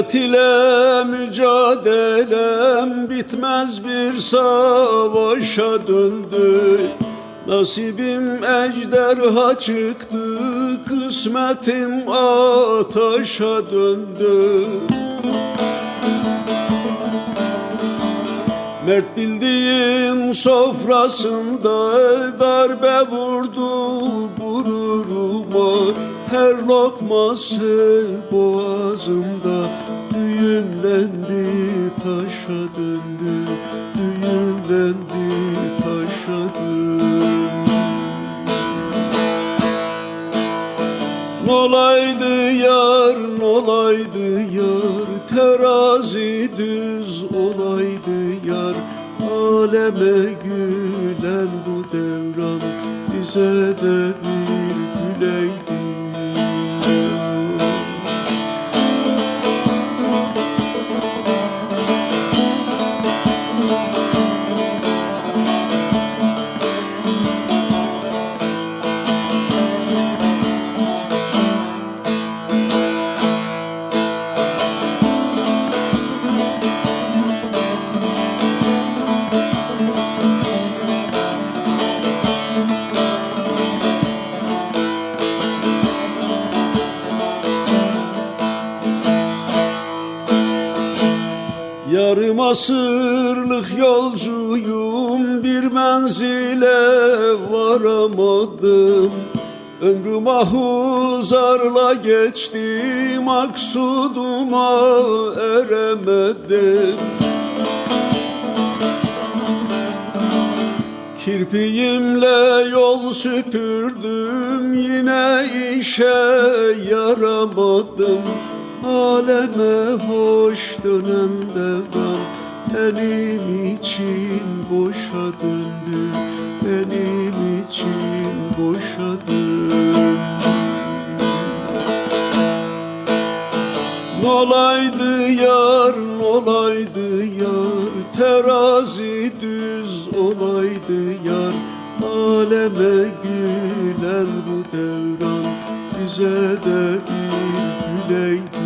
Hayat ile mücadelem bitmez bir savaşa döndü. Nasibim ejderha çıktı, kısmetim ataşa döndü. Mert bildiğim sofrasında darbe vurdu Her lokması boğazımda düğümlendi taşa döndü Düğümlendi taşa döndü. Nolaydı yar, nolaydı yar Terazi düz olaydı yar. Aleme gülen bu devran Bize de asırlık yolcuyum bir menzile varamadım. Ömrüm ahuzarla geçti maksuduma eremedim. Kirpiğimle yol süpürdüm yine işe yaramadım. Aleme hoş dönen devran benim için boşa döndü Benim için boşa döndü. Nolaydı yar, nolaydı yar Terazi düz olaydı yar. Aleme gülen bu devran Bize de bir güleydi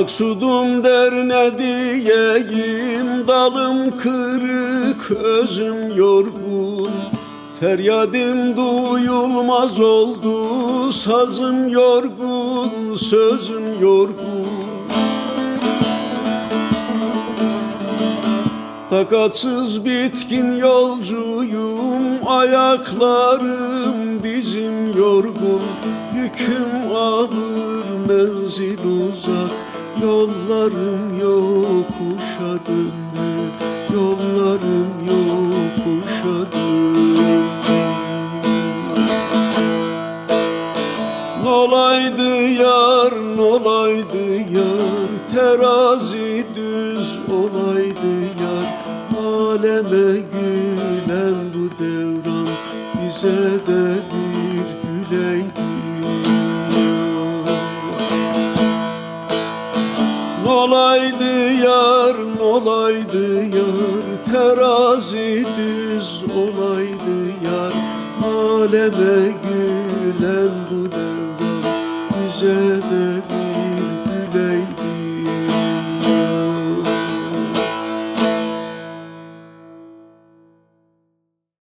Maksudum der ne diyeyim? Dalım kırık özüm yorgun. Feryadım duyulmaz oldu Sazım yorgun sözüm yorgun. Takatsız bitkin yolcuyum Ayaklarım dizim yorgun. Yüküm ağır menzil uzak Yollarım yokuşa döndü Yollarım yokuşa döndü Nolaydı yar, nolaydı yar. Terazi düz olaydı yar. Aleme gülen bu devran Bize de bir güleydi Nolaydı yar, nolaydı yar Terazi düz olaydı yar Aleme gülen bu devran Bize de